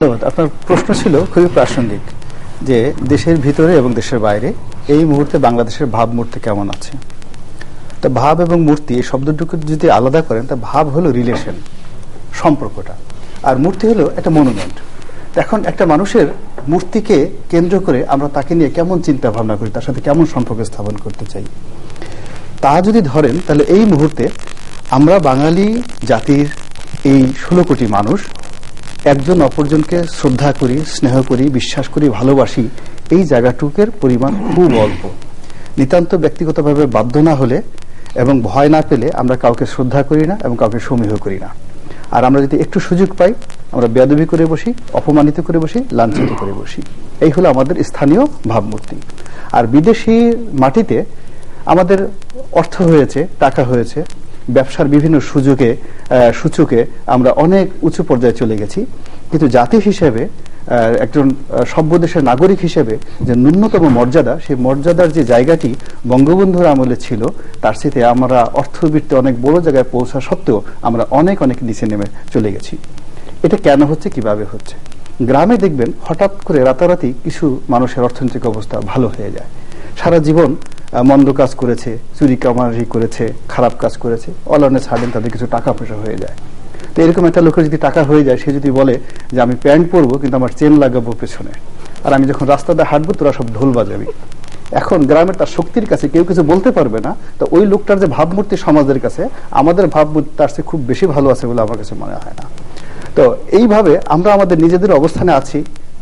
ধন্যবাদ। আপনার প্রশ্ন ছিল খুবই প্রাসঙ্গিক যে দেশের ভিতরে এবং দেশের বাইরে এই মুহূর্তে বাংলাদেশের ভাবমূর্তি কেমন আছে? তা ভাব এবং মূর্তি, এই শব্দটুকু যদি আলাদা করেন, তা ভাব হলো রিলেশন সম্পর্কটা। আর মূর্তি হলো একটা মনুমেন্ট এখন একটা মানুষের মূর্তিকে কেন্দ্র করে আমরা তাকে নিয়ে কেমন চিন্তা ভাবনা করি, তার সাথে কেমন সম্পর্ক স্থাপন করতে চাই? তা যদি ধরেন, তাহলে এই মুহূর্তে আমরা বাঙালি জাতির এই ষোলো কোটি মানুষ একজন অপরজনকে শ্রদ্ধা করি, স্নেহ করি, বিশ্বাস করি, ভালোবাসি, এই জায়গাটুকের পরিমাণ খুব অল্প। নিতান্ত ব্যক্তিগতভাবে বাধ্য না হলে এবং ভয় না পেলে আমরা কাউকে শ্রদ্ধা করি না এবং কাউকে সমীহ করি না। আর আমরা যদি একটু সুযোগ পাই, আমরা বেদবি করে বসি, অপমানিত করে বসি, লাঞ্ছিত করে বসি। এই হলো আমাদের স্থানীয় ভাবমূর্তি। আর বিদেশি মাটিতে আমাদের অর্থ হয়েছে, টাকা হয়েছে ব্যবসার বিভিন্ন সুযোগে সূচকে আমরা অনেক উঁচু পর্যায়ে চলে গেছি। কিন্তু জাতি হিসেবে একজন সভ্য দেশের নাগরিক হিসেবে যে ন্যূনতম মর্যাদা, সেই মর্যাদার যে জায়গাটি বঙ্গবন্ধুর আমলে ছিল, তার সাথে আমরা অর্থবৃত্তে অনেক বড় জায়গায় পৌঁছা সত্ত্বেও আমরা অনেক অনেক নিচে নেমে চলে গেছি। এটা কেন হচ্ছে, কীভাবে হচ্ছে? গ্রামে দেখবেন হঠাৎ করে রাতারাতি কিছু মানুষের অর্থনৈতিক অবস্থা ভালো হয়ে যায়। সারা জীবন মন্দ কাজ করেছে, চুরি কামারি করেছে, খারাপ কাজ করেছে অলানে ছাড়েন তাদের কিছু টাকা পয়সা হয়ে যায়। তো এরকম একটা লোকের যদি টাকা হয়ে যায়, সে যদি বলে যে আমি প্যান্ট পরবো কিন্তু আমার চেন লাগাবো পেছনে, আর আমি যখন রাস্তাতে হাঁটবো তোরা সব ঢোল বাজাবি। এখন গ্রামের তার শক্তির কাছে কেউ কিছু বলতে পারবে না, তো ওই লোকটার যে ভাবমূর্তি সমাজের কাছে, আমাদের ভাবমূর্তি তার চেয়ে খুব বেশি ভালো আছে বলে আমার কাছে মনে হয় না। তো এইভাবে আমরা আমাদের নিজেদের অবস্থানে আছি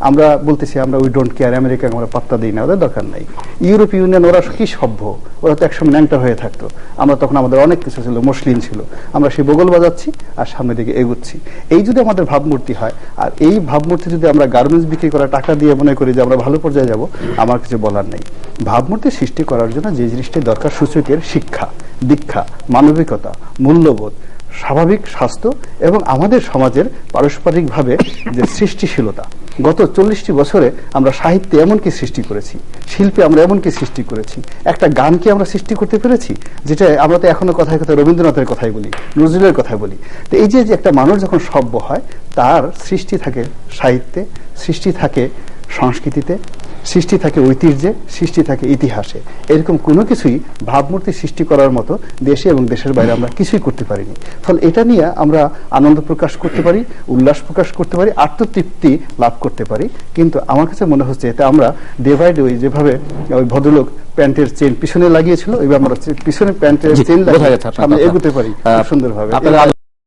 আমরা বলতেছি, আমরা উই ডোন্ট কেয়ার আমেরিকা আমরা পাত্তা দিই না, ওদের দরকার নাই। ইউরোপ ইউনিয়ন, ওরা কি সভ্য? ওরা তো একসময় ন্যাংটা হয়ে থাকতো। আমরা তখন আমাদের অনেক কিছু ছিল মুসলিম ছিল। আমরা সেই বগল বাজাচ্ছি আর সামনের দিকে এগুচ্ছি। এই যদি আমাদের ভাবমূর্তি হয়, আর এই ভাবমূর্তি যদি আমরা গার্মেন্টস বিক্রি করা টাকা দিয়ে মনে করি যে আমরা ভালো পর্যায়ে যাব, আমার কিছু বলার নেই। ভাবমূর্তি সৃষ্টি করার জন্য যে জিনিসটি দরকার, সূচকের শিক্ষা, দীক্ষা, মানবিকতা, মূল্যবোধ, স্বাভাবিক স্বাস্থ্য এবং আমাদের সমাজের পারস্পরিকভাবে যে সৃষ্টিশীলতা। গত চল্লিশটি বছরে আমরা সাহিত্যে এমন কি সৃষ্টি করেছি, শিল্পে আমরা এমন কি সৃষ্টি করেছি, একটা গানকে আমরা সৃষ্টি করতে পেরেছি, যেটা আমরা তো এখনও কথায় কথা রবীন্দ্রনাথের কথাই বলি, নজরুলের কথাই বলি। তো এই যে যে একটা মানুষ যখন সভ্য হয়, তার সৃষ্টি থাকে সাহিত্যে, সৃষ্টি থাকে সংস্কৃতিতে সৃষ্টি থাকে ঐতিহ্যে সৃষ্টি থাকে ইতিহাসে। এরকম কোনো কিছুই ভাবমূর্তি সৃষ্টি করার মতো দেশে এবং দেশের বাইরে আমরা কিছুই করতে পারিনি। ফলে এটা নিয়ে আমরা আনন্দ প্রকাশ করতে পারি উল্লাস প্রকাশ করতে পারি আত্মতৃপ্তি লাভ করতে পারি। কিন্তু আমার কাছে মনে হচ্ছে এতে আমরা ডে বাই ডে ওই যেভাবে ওই ভদ্রলোক প্যান্টের চেন পিছনে লাগিয়েছিল ওইভাবে আমরা পিছনে প্যান্টের চেন লাগিয়ে। এগোতে পারি সুন্দরভাবে।